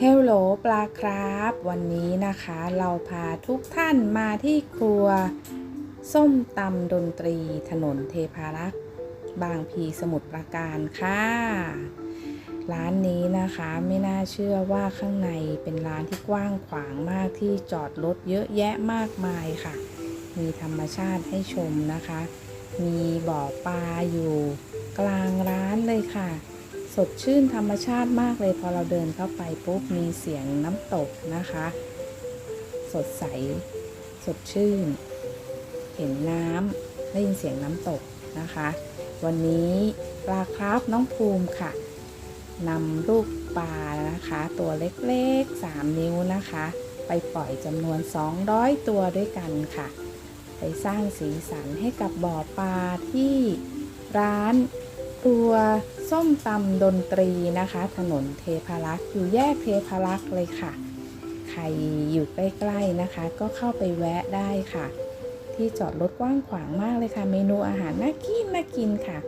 เฮลโหลปลาครับ วันนี้นะคะเราพาทุกท่านมาที่ครัว ส้มตำดนตรีถนนเทพารักษ์บางพีสมุทรปราการค่ะ ร้านนี้นะคะไม่น่าเชื่อว่าข้างในเป็นร้านที่กว้างขวางมากที่จอดรถเยอะแยะมากมายค่ะ มีธรรมชาติให้ชมนะคะ มีบ่อปลาอยู่กลางร้านเลยค่ะ สดชื่นธรรมชาติมากเลยพอเราเดินเข้าไปปุ๊บมีเสียงน้ำตกนะคะ สดใส สดชื่น เห็นน้ำได้ยินเสียงน้ำตกนะคะ วันนี้ปลาคราฟน้องภูมิค่ะนำลูกปลานะคะ ตัวเล็กๆ 3 นิ้วนะคะ ไปปล่อยจำนวน 200 ตัวด้วยกันค่ะ ไปสร้างสีสันให้กับบ่อปลาที่ร้านครัว ส้มตำดนตรีนะคะ ถนนเทพารักษ์อยู่แยกเทพารักษ์เลยค่ะ ใครอยู่ใกล้ๆนะคะ ก็เข้าไปแวะได้ค่ะ ที่จอดรถกว้างขวางมากเลยค่ะ เมนูอาหารน่ากินน่ากินค่ะ